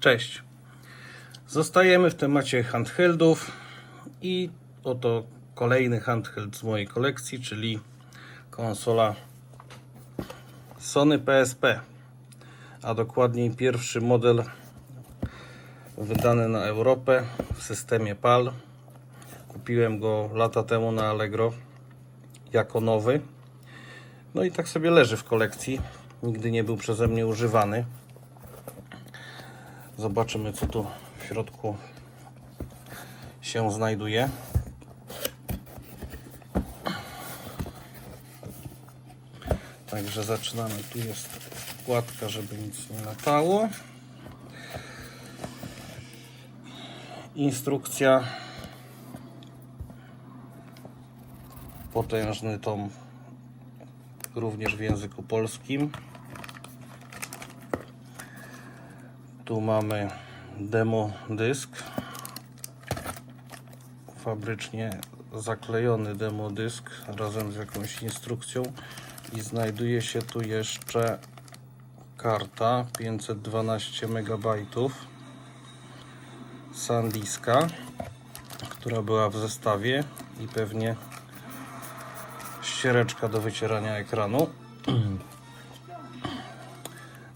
Cześć. Zostajemy w temacie handheldów i oto kolejny handheld z mojej kolekcji, czyli konsola Sony PSP, a dokładniej pierwszy model wydany na Europę w systemie PAL. Kupiłem go lata temu na Allegro jako nowy. No i tak sobie leży w kolekcji. Nigdy nie był przeze mnie używany. Zobaczymy, co tu w środku się znajduje. Także zaczynamy. Tu jest wkładka, żeby nic nie latało. Instrukcja. Potężny tom również w języku polskim. Tu mamy demo dysk. Fabrycznie zaklejony demo dysk razem z jakąś instrukcją i znajduje się tu jeszcze karta 512 MB SanDiska, która była w zestawie i pewnie ściereczka do wycierania ekranu.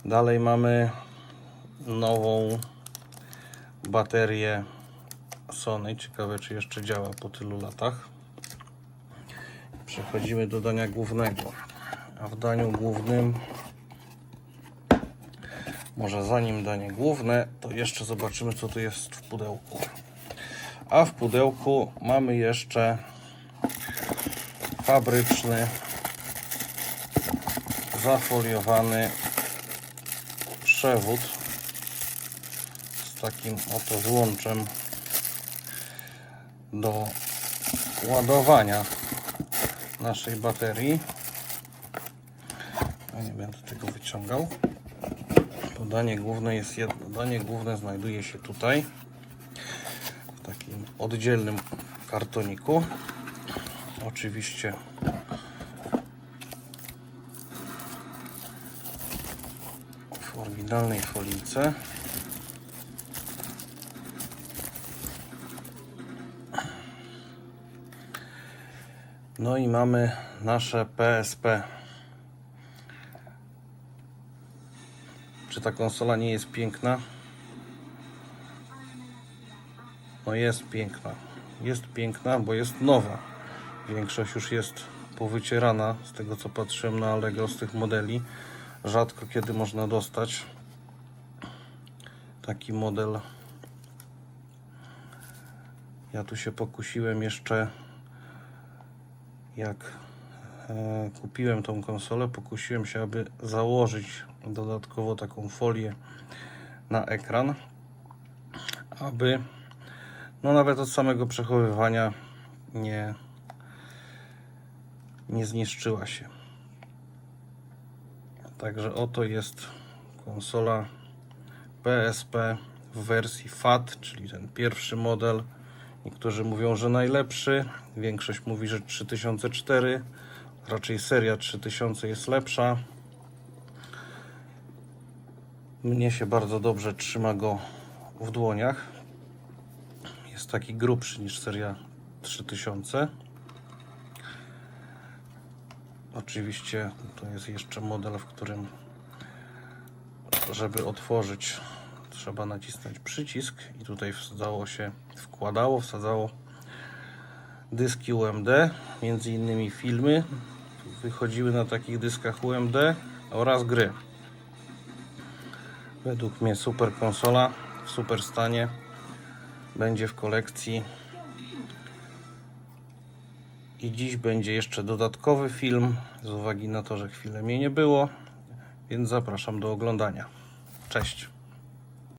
Dalej mamy nową baterię Sony. Ciekawe, czy jeszcze działa po tylu latach. Przechodzimy do dania głównego. A w daniu głównym, może zanim danie główne, to jeszcze zobaczymy, co tu jest w pudełku. A w pudełku mamy jeszcze fabryczny, zafoliowany przewód takim oto złączem do ładowania naszej baterii. Ja nie będę tego wyciągał. Podanie główne jest jedno. Danie główne znajduje się tutaj w takim oddzielnym kartoniku. Oczywiście w oryginalnej folice. No i mamy nasze PSP. Czy ta konsola nie jest piękna? No jest piękna. Jest piękna, bo jest nowa. Większość już jest powycierana z tego co patrzyłem na Allegro z tych modeli. Rzadko kiedy można dostać taki model. Ja tu się pokusiłem jeszcze jak e, kupiłem tą konsolę, pokusiłem się, aby założyć dodatkowo taką folię na ekran, aby no nawet od samego przechowywania nie, nie zniszczyła się. Także oto jest konsola PSP w wersji FAT, czyli ten pierwszy model. Niektórzy mówią, że najlepszy, większość mówi, że 3004, raczej seria 3000 jest lepsza. Mnie się bardzo dobrze trzyma go w dłoniach. Jest taki grubszy niż seria 3000. Oczywiście to jest jeszcze model, w którym żeby otworzyć trzeba nacisnąć przycisk i tutaj wsadzało się, wkładało, wsadzało dyski UMD, między innymi filmy wychodziły na takich dyskach UMD oraz gry. Według mnie super konsola w super stanie będzie w kolekcji i dziś będzie jeszcze dodatkowy film z uwagi na to, że chwilę mnie nie było, więc zapraszam do oglądania. Cześć.